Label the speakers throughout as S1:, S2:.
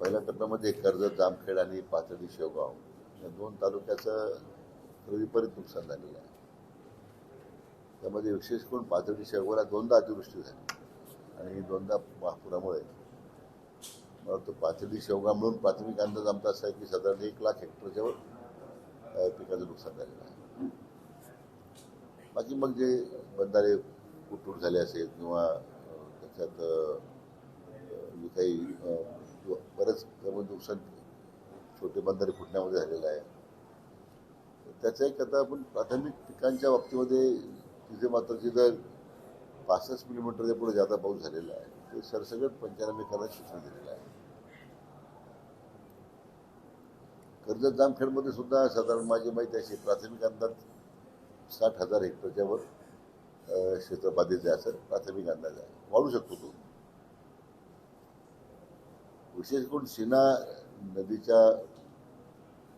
S1: पहिल्या टप्प्यामध्ये कर्जत जामखेड आणि पाथर्डी शेवगाव. या दोन तालुक्याचं विपरीत नुकसान झालेलं आहे. त्यामध्ये विशेष करून पाथर्डी शेवगावला दोनदा अतिवृष्टी झाली. आणि दोनदा महापुरामुळे. मला वाटतं पाथर्डी शेवगाव म्हणून प्राथमिक अंदाज आमचा असा आहे की साधारण एक लाख हेक्टरच्यावर पिकाचं नुकसान झालेलं आहे. बाकी मग जे बंधारे कुटूट झाले असेल किंवा त्याच्यात जे काही बरेच कमी नुकसान छोटे बंधारे फुटण्यामध्ये झालेलं आहे. त्याचा एक आता आपण प्राथमिक पिकांच्या बाबतीमध्ये तिथे मात्र जिथं पासष्ट मिलीमीटरच्या पुढे जादा पाऊस झालेला आहे. ते सरसगट पंचनामे करायला सूचना दिलेलं आहे कर्जत जामखेडमध्ये सुद्धा साधारण माझी माहिती अशी प्राथमिक अंदाज साठ हजार हेक्टरच्यावर क्षेत्र बाधित आहे असं प्राथमिक अंदाज आहे. वाढू शकतो तो. विशेष करून सीना नदीच्या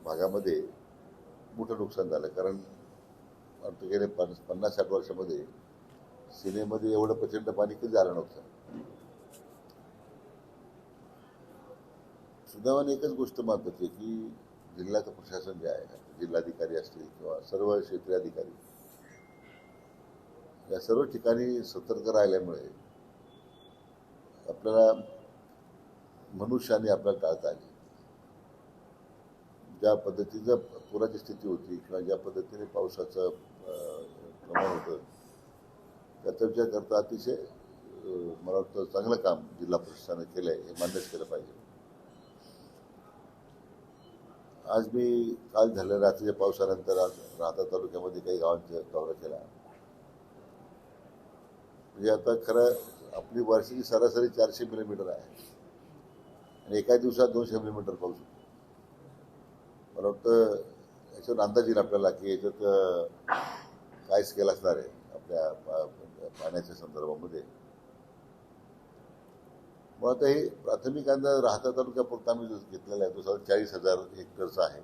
S1: भागामध्ये मोठं नुकसान झालं. कारण आता गेल्या पन्नास पन्नास साठ वर्षामध्ये सिनेमध्ये एवढं प्रचंड पाणी कधी झालं नव्हतं? सुदैवाने एकच गोष्ट महत्वाची आहे की जिल्ह्याचं प्रशासन जे आहे जिल्हाधिकारी असतील किंवा सर्व क्षेत्रीय अधिकारी या सर्व ठिकाणी सतर्क राहिल्यामुळे आपल्याला मनुष्याने आपल्याला टाळता आली. ज्या पद्धतीचं पुराची स्थिती होती किंवा ज्या पद्धतीने पावसाचं प्रमाण होतं त्याचा विचार करता अतिशय मला वाटतं चांगलं काम जिल्हा प्रशासनाने केलं आहे हे मान्यच केलं पाहिजे. आज मी काल झालं रात्रीच्या पावसानंतर आज राहता तालुक्यामध्ये काही गावांचा दौरा केला. म्हणजे आता खरं आपली वर्षाची सरासरी चारशे मिलीमीटर आहे. आणि एका दिवसात दोनशे मिलीमीटर पाऊस होतो मला वाटतं याच्यावर अंदाज येईल आपल्याला की याच्यात काय स्केल असणार आहे आपल्या पाण्याच्या संदर्भामध्ये. मग आता हे प्राथमिक अंदाज राहता तालुक्यापुरता आम्ही जो घेतलेला आहे तो साधारण चाळीस हजार हेक्टरचा आहे.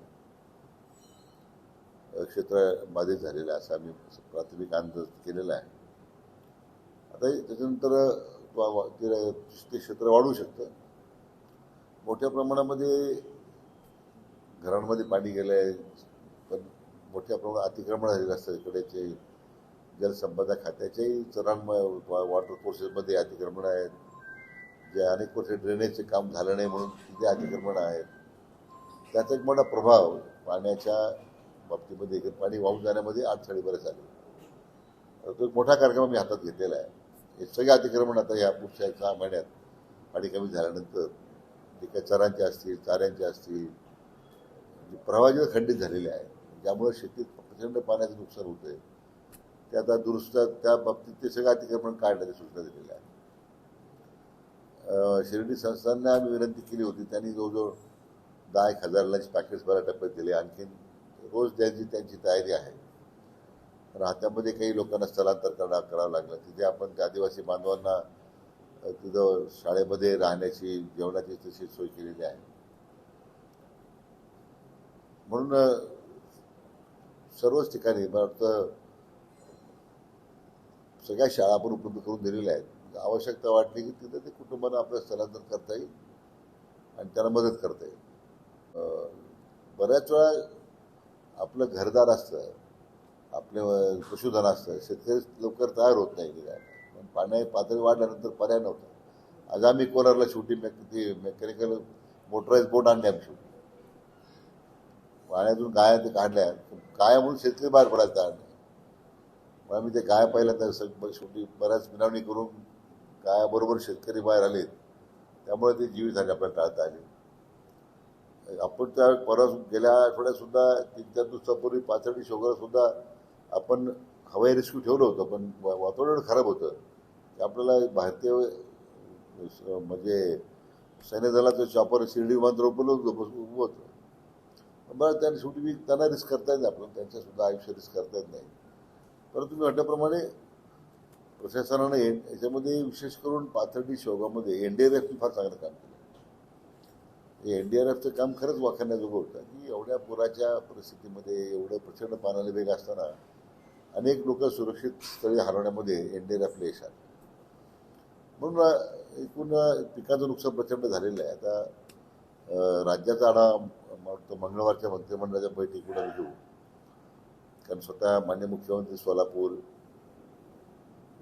S1: क्षेत्र बाधित झालेलं आहे असं आम्ही प्राथमिक अंदाज केलेला आहे. आता हे त्याच्यानंतर ते क्षेत्र वाढू शकतं. मोठ्या प्रमाणामध्ये घरांमध्ये पाणी गेलं आहे पण मोठ्या प्रमाणात अतिक्रमण झालेलं असतं इकडेचे जलसंपदा खात्याच्याही चरांमध्ये वॉटर कोर्सेसमध्ये अतिक्रमण आहेत. जे अनेक वर्ष ड्रेनेजचे काम झालं नाही म्हणून तिथे अतिक्रमण आहेत. त्याचा एक मोठा प्रभाव पाण्याच्या बाबतीमध्ये पाणी वाहून जाण्यामध्ये अडथळे बरेच आले. तो एक मोठा कार्यक्रम आम्ही हातात घेतलेला आहे. हे सगळे अतिक्रमण आता या पुढच्या सहा महिन्यात पाणी कमी झाल्यानंतर जे काही चरांचे असतील चाऱ्यांचे असतील जे खंडित झालेले आहे ज्यामुळे शेतीत प्रचंड पाण्याचं नुकसान होतंय ते आता दुरुस्त त्या बाबतीत ते सगळं अतिक्रमण काढण्याची सूचना दिलेल्या आहे. शिर्डी संस्थांना आम्ही विनंती केली होती त्यांनी जवळजवळ दहा एक हजार लंच पॅकेट्स बऱ्या टप्प्यात दिले आणखीन रोज द्यायची त्यांची तयारी आहे. राहत्यामध्ये काही लोकांना स्थलांतर करणं करावं लागलं. तिथे आपण त्या आदिवासी बांधवांना तिथं शाळेमध्ये राहण्याची जेवणाची तशी सोय केलेली आहे. म्हणून सर्वच ठिकाणी मला वाटतं सगळ्या शाळा आपण उपलब्ध करून दिलेल्या आहेत. म्हणजे आवश्यकता वाटली की तिथं ते कुटुंबांना आपलं स्थलांतर करता येईल आणि त्यांना मदत करता येईल. बऱ्याच वेळा आपलं घरदार असतं आपले पशुधन असतं शेतकरी लवकर तयार होत नाही निघायला पाण्या पातळी वाढल्यानंतर पर्याय नव्हता. आज आम्ही कोलारला शेवटी मेक ते मेकॅनिकल मोटराईज बोट आणले आम्ही शेवटी पाण्यातून गाया ते काढल्या. गाया म्हणून शेतकरी बाहेर पडायला आणले मग आम्ही ते गाया पहिल्यांदा तर शेवटी बऱ्याच मिनावणी करून गायाबरोबर शेतकरी बाहेर आले. त्यामुळे ते जीवित झाले आपल्याला टाळता आले. आपण त्या परवा गेल्या आठवड्यात सुद्धा तीन चार दिवसापूर्वी पाचडी शोगरसुद्धा आपण हवाई रेस्क्यू ठेवलं होतं पण वातावरण खराब होतं. आपल्याला भारतीय म्हणजे सैन्य दलाचं चॉपर शिर्डी विमानतळ उपलब्ध होतं उभं होतं. बरं त्यांनी शेवटी मी त्यांना रिस्क करता येत नाही आपलं त्यांच्यासुद्धा आयुष्य रिस्क करता येत नाही. परंतु मी म्हटल्याप्रमाणे प्रशासनाने याच्यामध्ये विशेष करून पाथर्डी शोगामध्ये एन डी आर एफने फार चांगलं काम केलं. हे एन डी आर एफचं काम खरंच वाखाण्याजोगं होतं. की एवढ्या पुराच्या परिस्थितीमध्ये एवढं प्रचंड पाण्याला वेग असताना अनेक लोक सुरक्षित स्थळी हरवण्यामध्ये एन डी आर एफला यश आलं. म्हणून एकूण पिकाचं नुकसान प्रचंड झालेलं आहे. आता राज्याचा आढावा वाटतं मंगळवारच्या मंत्रिमंडळाच्या बैठकीकडे आम्ही घेऊ. कारण स्वतः मान्य मुख्यमंत्री सोलापूर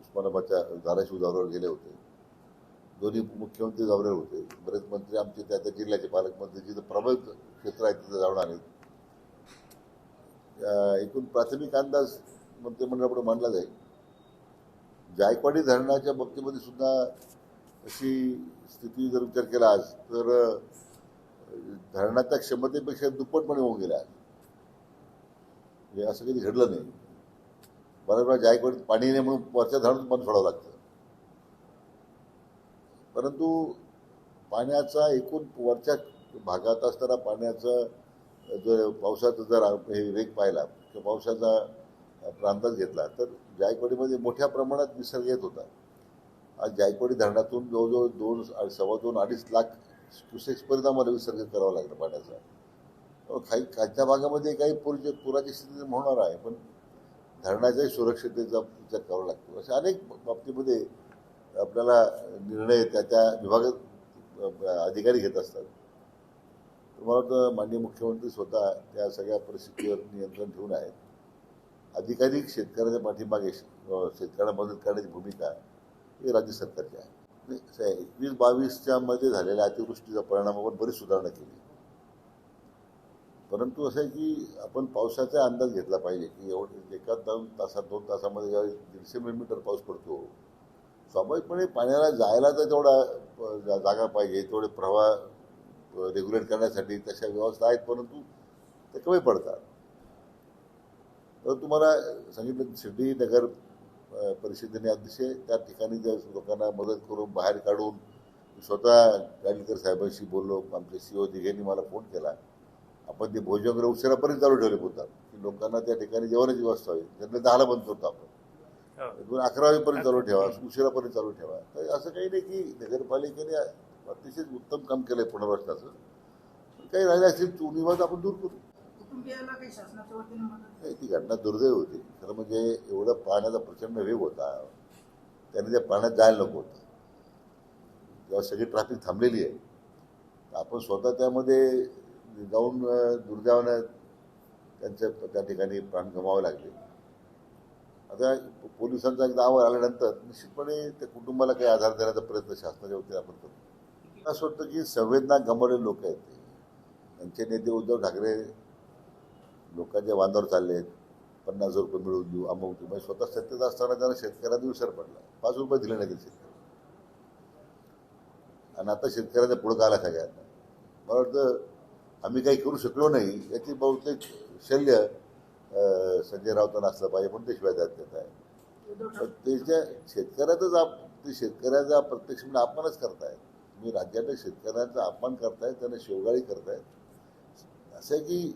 S1: उस्मानाबादच्या धाराशिव दौऱ्यावर गेले होते. दोन्ही मुख्यमंत्री दौऱ्यावर होते. बरेच मंत्री आमचे त्या त्या जिल्ह्याचे पालकमंत्री जिथं प्रभावित क्षेत्र आहे तिथं जाऊन आले. एकूण प्राथमिक अंदाज मंत्रिमंडळापुढे मांडला जाईल. जायकवाडी धरणाच्या बाबतीमध्ये सुद्धा अशी स्थिती जर विचार केला आज तर धरणाच्या क्षमतेपेक्षा दुप्पटपणे होऊन गेल्या हे म्हणजे असं कधी घडलं नाही. बऱ्याच वेळा जायकवाडीत पाणी नाही म्हणून वरच्या धरणातून पाणी सोडावं लागतं. परंतु पाण्याचा एकूण वरच्या भागात असताना पाण्याचं जर पावसाचा जर हे वेग पाहिला किंवा पावसाचा अंदाज घेतला तर जायकवाडीमध्ये मोठ्या प्रमाणात विसर्ग येत होता. आज जायकवाडी धरणातून जवळजवळ दोन सव्वा दोन अडीच लाख क्युसेक्सपर्यंत आम्हाला विसर्ग करावा लागला पाण्याचा. काही खालच्या भागामध्ये काही पूरचे पुराची स्थिती होणार आहे पण धरणाच्याही सुरक्षिततेचा विचार करावा लागतो. अशा अनेक बाबतीमध्ये आपल्याला निर्णय त्या त्या विभागात अधिकारी घेत असतात. तुम्हाला मला वाटतं माननीय मुख्यमंत्री स्वतः त्या सगळ्या परिस्थितीवर नियंत्रण ठेवून आहेत. अधिकाधिक शेतकऱ्याच्या पाठीमागे शेतकऱ्यांना मदत करण्याची भूमिका ही राज्य सरकारची आहे. एकवीस बावीसच्या मध्ये झालेल्या अतिवृष्टीचा परिणामावर बरीच सुधारणा केली. परंतु असं आहे की आपण पावसाचा अंदाज घेतला पाहिजे की एवढं एका दोन तासात दोन तासामध्ये ज्यावेळी दीडशे मिलीमीटर पाऊस पडतो स्वाभाविकपणे पाण्याला जायला तर तेवढा जागा पाहिजे. तेवढे प्रवाह रेग्युलेट करण्यासाठी तशा व्यवस्था आहेत परंतु ते कमी पडतात. तर तुम्हाला सांगितलं शिर्डी नगर परिषदेने अतिशय त्या ठिकाणी त्या लोकांना मदत करून बाहेर काढून स्वतः गाडीकर साहेबांशी बोललो. आमचे सीओ दिघेंनी मला फोन केला. आपण ते भोजनगृह उशिरापर्यंत चालू ठेवले होतात की लोकांना त्या ठिकाणी जेवणाची व्यवस्था होईल त्यांना दहाला बंद करतो आपण. दोन अकरा वाजेपर्यंत चालू ठेवा उशिरापर्यंत चालू ठेवा. तर असं काही नाही की नगरपालिकेने अतिशय उत्तम काम केलंय पुनर्वसनाचं. पण काही राहिले असतील चुनीवाद आपण दूर करू. नाही ती घटना दुर्दैव होती. खरं म्हणजे एवढं पाण्याचा प्रचंड वेग होता. त्याने त्या पाण्यात जायला नको होतं. जेव्हा सगळी ट्रॅफिक थांबलेली आहे तर आपण स्वतः त्यामध्ये जाऊन दुर्दैवानं त्यांच्या त्या ठिकाणी प्राण गमावे लागले. आता पोलिसांचा एकदा अहवाल आल्यानंतर निश्चितपणे त्या कुटुंबाला काही आधार देण्याचा प्रयत्न शासनाच्या वतीने आपण करतो असं वाटतं की संवेदना गमावलेले लोक आहेत ते. त्यांचे नेते उद्धव ठाकरे लोकांच्या बांधावर चालले आहेत पन्नास हजार रुपये मिळवून देऊ अमुक देऊ म्हणजे स्वतः सत्तेत असताना त्यांना शेतकऱ्यांना विसर पडला. पाच रुपये दिले नाही शेतकरी. आणि आता शेतकऱ्यांच्या पुढं का आला सगळ्यांना? मला वाटतं आम्ही काही करू शकलो नाही याची बहुतेक शल्य संजय राऊतांना असलं पाहिजे पण ते शिवाय त्यात देत आहे पण त्याच्या शेतकऱ्याचाच आप ते शेतकऱ्याचा प्रत्यक्ष म्हणजे अपमानच करतायत. तुम्ही राज्यातल्या शेतकऱ्यांचा अपमान करतायत त्यांना शेवगाळी करतायत. असं आहे की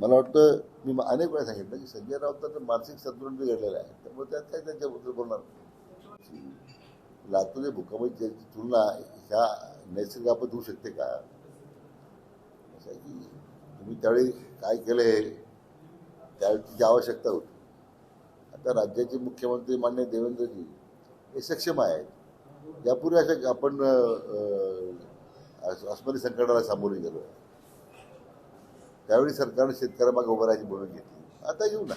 S1: मला वाटतं मी अनेक वेळा सांगितलं की संजय राऊतांचं मानसिक संतुलन बिघडलेलं आहे. त्यामुळे त्यात काय त्यांच्याबद्दल बोलणार लातूर भूकंपाची तुलना ह्या नैसर्गिक आपत होऊ शकते का? असं की तुम्ही त्यावेळी काय केलं हे त्यावेळी तिची आवश्यकता होती. आता राज्याचे मुख्यमंत्री मान्य देवेंद्रजी हे सक्षम आहेत. यापूर्वी अशा आपण अस्मरी संकटाला सामोरे गेलो. त्यावेळी सरकारने शेतकऱ्यामागे उभं राहायची भूमिका घेतली. आता येऊ ना.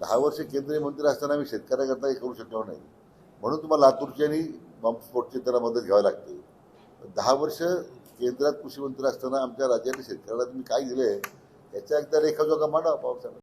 S1: दहा वर्ष केंद्रीय मंत्री असताना आम्ही शेतकऱ्याकरता करू शकलो नाही. म्हणून तुम्हाला लातूरची आणि बॉम्बस्फोटची त्यांना मदत घ्यावी लागते. दहा वर्ष केंद्रात कृषी मंत्री असताना आमच्या राज्यातील शेतकऱ्याला तुम्ही काय दिले याच्या एकदा रेखाजोगा मांडा पावसाला